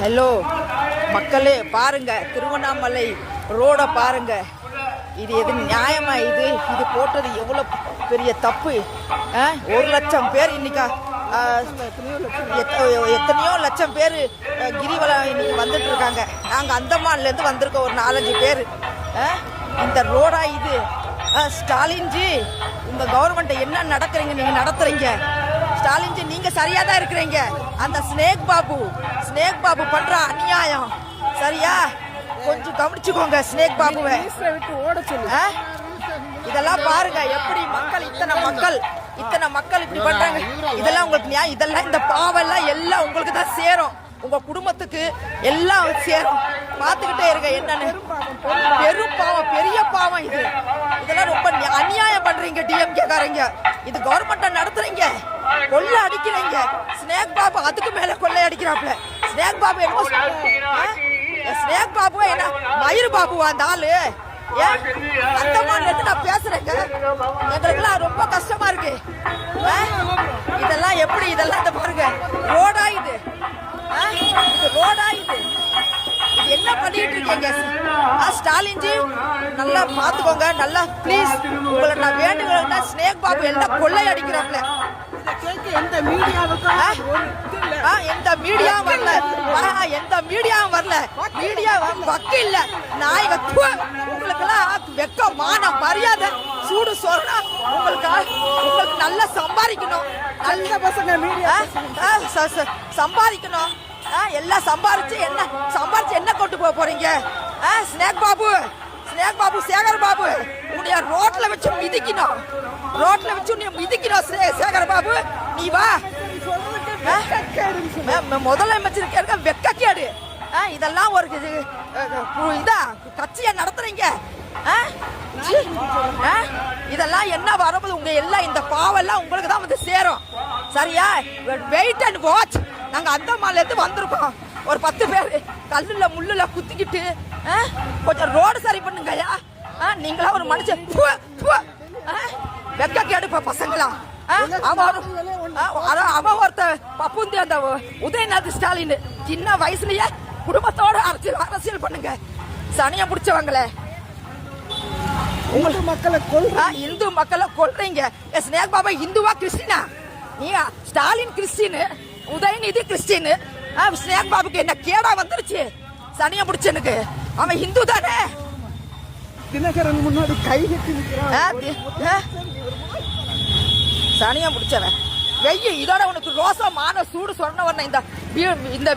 Hello மக்களே பாருங்க திருவண்ணாமலை ரோடை பாருங்க. இது எது நியாயமா இது? இது போட்டது எவ்வளோ பெரிய தப்பு? ஆ? ஒரு லட்சம் பேர் இன்னைக்கா எத்தனையோ லட்சம் பேர் கிரிவலம் இன்னைக்கு வந்துட்டு இருக்காங்க. நாங்கள் அந்தமான்லேருந்து வந்திருக்கோம் ஒரு நாலஞ்சு பேர். இந்த ரோடா இது? ஆ, ஸ்டாலின்ஜி உங்கள் கவர்மெண்ட்டை என்ன நடக்கிறீங்க நீங்கள் நடத்துறீங்க? ஸ்டாலின்ஜி நீங்க சரியா தான் இருக்கிறீங்க. அந்த ஸ்னேக் பாபு ஸ்னேக் பாபு பண்ற அநியாயம். சரியா? கொஞ்சம் கவனிச்சுக்கோங்க ஸ்னேக் பாபுவை. விட்டு ஓட சொல்லு இதெல்லாம் பாருங்க எப்படி மக்கள் இத்தனை மக்கள் இத்தனை மக்கள் இப்படி பண்றாங்க. இதெல்லாம் உங்களுக்கு நியாயம். இதெல்லாம் இந்த பாவம் எல்லாம் எல்லாம் உங்களுக்கு தான் சேரும். உங்க குடும்பத்துக்கு எல்லாம் சேரும். பார்த்துக்கிட்டே இருங்க என்னன்னு. பெரும் பாவம் பெரிய பாவம் இது. இதெல்லாம் ரொம்ப அநியாயம் பண்றீங்க டிஎம்கே காரங்க. இது கவர்மெண்ட்டை நடத்துறீங்க. கொள்ள அடிக்கிறீங்க. ஸ்னேக் பாபு அதுக்கு மேல கொள்ளை அடிக்கிறாப்ல ஸ்னேக் பாபு என்னமோ ஆ? ஸ்னேக் பாபுவா என்ன? மயிர் பாபுவா அந்த ஆளு? ஏன் அந்த மாதிரி நான் பேசுறேங்க. எங்களுக்குலாம் ரொம்ப கஷ்டமா இருக்கு? இதெல்லாம் எப்படி? இதெல்லாம் இந்த பாருங்க. ரோடா இது? இது ரோடா இது. இது என்ன பண்ணிட்டு இருக்கீங்க? ஸ்டாலின்ஜி நல்லா பாத்துக்கோங்க. நல்லா ப்ளீஸ் உங்களை நான் வேண்டுகிறேன் ஸ்னேக் பாபு எல்லாம் கொள்ளை கேட்க எந்த மீடியாவுக்கும் ஆ? எந்த மீடியா வரல ஆ, எந்த மீடியாவும் வரல மீடியா வக்கு இல்ல நாயக உங்களுக்கெல்லாம் வெக்க மானம் மரியாதை சூடு சொல்லணும் உங்களுக்கு உங்களுக்கு நல்லா சம்பாதிக்கணும் நல்ல பசங்க மீடியா ஆ, ச- ச- சம்பாதிக்கணும் ஆ, எல்லாம் சம்பாரிச்சு என்ன சம்பாரிச்சு என்ன கொண்டு போக போறீங்க ஆ, ஸ்னேக் பாபு ஸ்னேக் பாபு சேகர் பாபு உன்னைய ரோட்ல வச்சு மிதிக்கணும் ரோட்ல வச்சு உன்னைய மிதிக்கணும் சே- சேகர் பாபு நீ வா. முதலமைச்சர் கேட்க வெக்கக்கேடு. ஆ, இதெல்லாம் ஒரு இது, இதா கட்சியை நடத்துறீங்க. ஆ? ஆ? இதெல்லாம் என்ன வரும்போது உங்க எல்லாம் இந்த பாவெல்லாம் உங்களுக்கு தான் வந்து சேரும். சரியா? வெயிட் அண்ட் வாட்ச் நாங்கள் அந்த மாலேருந்து வந்திருக்கோம். ஒரு பத்து பேர். கல்லுல முள்ளுல குத்திக்கிட்டு ஆ? கொஞ்சம் ரோடு சரி பண்ணுங்கய்யா. நீங்களா ஒரு மனுஷன்? வெக்க கேடுப்ப பசங்களா? அவன் அவன் ஒருத்த பப்புந்தி அந்த உதயநாத் ஸ்டாலின். சின்ன வயசுலயே குடும்பத்தோட அரசியல் அரசியல் பண்ணுங்க. சனிய பிடிச்சவங்களே. உங்க மக்களை கொல் ஆ, இந்து மக்களை கொல்றீங்க. ஸ்னேக் பாபா இந்துவா கிறிஸ்டினா? நீ ஸ்டாலின் கிறிஸ்டின் உதயநிதி கிறிஸ்டின் ஆ, ஸ்னேக் பாபுக்கு என்ன கேடா வந்துருச்சு? சனிய பிடிச்சனுக்கு. அவன் இந்து தானே? தினகரன் முன்னாடி கை கட்டி சனியா முடிச்சவன் வெய்ய இதோட உனக்கு ரோசம் மான சூடு உடனே இந்த இந்த